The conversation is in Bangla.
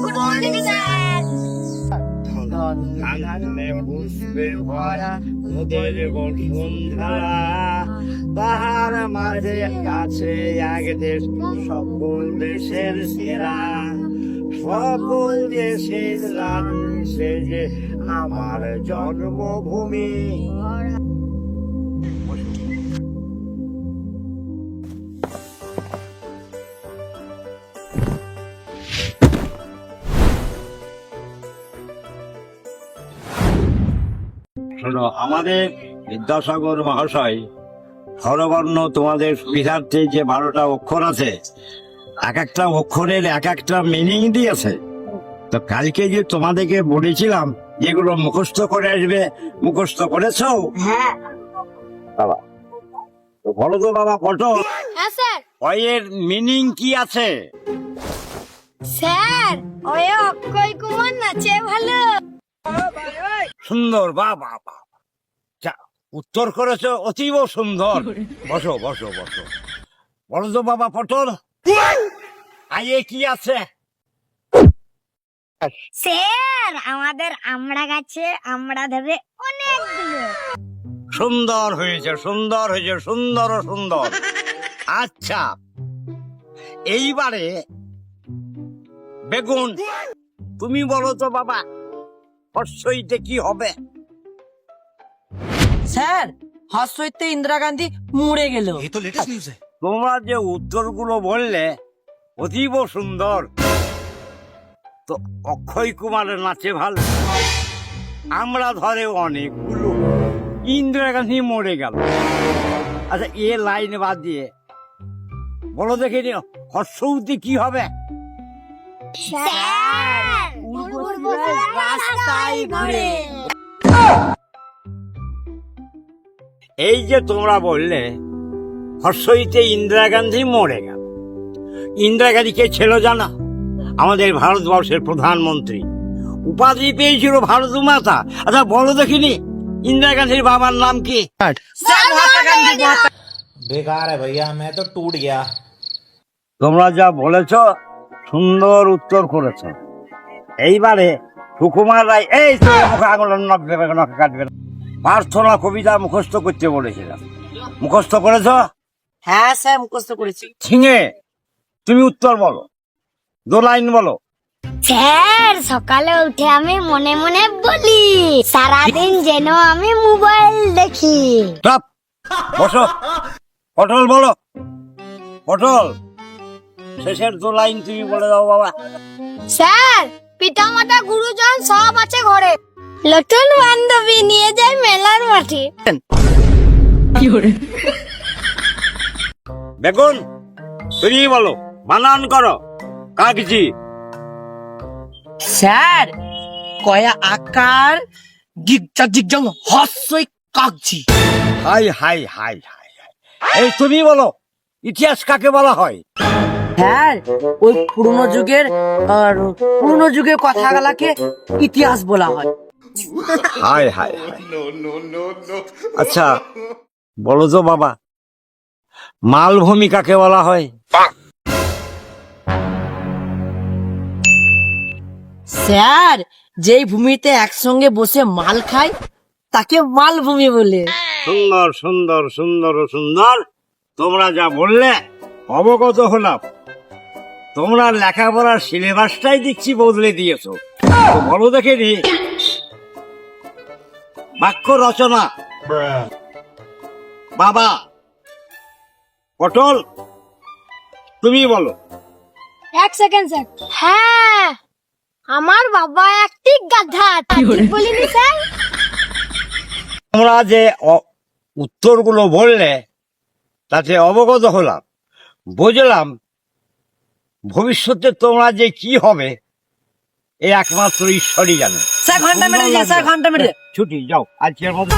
গুড মর্নিং স্যার আনন্দে পুষ্পে মাঝে আছে এক সকল দেশের সেরা সকল দেশের রানী সে যে আমার জন্মভূমি শোনো আমাদের বিদ্যাসাগর মহাশয় হরবর্ণ তোমাদের সুবিধার্থে যে বারোটা অক্ষর আছে এক একটা অক্ষরের এক একটা মিনিং দিয়েছে। তো কালকে যে তোমাদেরকে বলেছিলাম যেগুলো মুখস্থ করে আসবে মুখস্থ করেছ? হ্যাঁ। বাবা তো বলো তো বাবা ফটো হ্যাঁ অয়ের মিনিং কি আছে? স্যার ওই অক্ষয় কুমার নাচে ভালো। সুন্দর বা বা বা। যা উত্তর করেছ অতীব সুন্দর। বসো বসো বসো। বলো তো বাবা পটল। আইয়ে কি আছে? স্যার আমাদের আমড়া গাছে আমড়া ধরে অনেকগুলো। সুন্দর হয়েছে সুন্দর হয়েছে সুন্দর ও সুন্দর। আচ্ছা এইবারে বেগুন। তুমি বলো তো বাবা হর্ষইতে কি হবে? স্যার হর্ষইতে ইন্দিরা গান্ধী মরে গেল। তোমরা যে উত্তরগুলো বললে অতীব সুন্দর। তো অক্ষয় কুমারের নাচে ভালো। আমরা ধরে অনেকগুলো। ইন্দিরা গান্ধী মরে গেল। আচ্ছা এ লাইন বাদ দিয়ে। বলো দেখে নিও হর্ষৌতি কি হবে? স্যার! এই যে তোমরা বললে হর্ষইতে ইন্দিরা গান্ধী মরে গেল। ইন্দিরা গান্ধী কে ছিল জানা? আমাদের ভারতবর্ষের প্রধানমন্ত্রী। উপাধি পেয়েছিল ভারত মাতা। আচ্ছা বলো দেখিনি ইন্দিরা গান্ধীর বাবার নাম কি? বেকার ভাইয়া মে তো টুট গিয়া। তোমরা যা বলেছ সুন্দর উত্তর করেছ। এইবারে সুকুমার রায় এই মুখে আঙুল নখবে নখে কাটবে না। প্রার্থনা কবিতা মুখস্থ করতে বলেছিলাম। মুখস্থ করেছ? হ্যাঁ স্যার মুখস্থ করেছি। ছিঙে তুমি উত্তর বলো। দু লাইন বলো। স্যার সকালে উঠে আমি মনে মনে বলি সারাদিন যেন আমি মোবাইল দেখি। টপ বসো। পটল বলো। পটল শেষের দু লাইন তুমি বলে দাও বাবা। স্যার পিতা মাতা গুরুজন সব আছে ঘরে। নতুন বান্ধবী নিয়ে যায় মেলার মাঠে। বেগুন তুমি বলো বানান করো কাগজি। স্যার কয়া আকার গিগজা জিগজং হর্ষই কাকজি hi hi hi hi hi. এই তুমি বলো ইতিহাস কাকে বলা হয়? স্যার ওই পুরনো যুগের আর পুরনো যুগের কথাগুলাকে ইতিহাস বলা হয়। হাই হাই আচ্ছা বলো তো বাবা মালভূমি কাকে বলা হয়? স্যার যেই ভূমিতে একসঙ্গে বসে মাল খায় তাকে মালভূমি বলে। সুন্দর সুন্দর সুন্দর সুন্দর তোমরা যা বললে অবগত হলাম। তোমরা লেখাপড়ার সিলেবাসটাই দেখছি বদলে দিয়েছ। তো বলো দেখে নি। বাক্য রচনা। বাবা পটল তুমি বলো। এক সেকেন্ড স্যার। হ্যাঁ আমার বাবা একটি গাধা বলিনি স্যার? তোমরা যে অ- উত্তরগুলো বললে তাতে অবগত হলাম। বুঝলাম ভবিষ্যতে তোমরা যে কি হবে এ একমাত্র ঈশ্বরই জানে। স্যার ঘণ্টা মেরে দিয়েছে, স্যার ঘণ্টা মেরে ছুটি যাও আজকের মতো।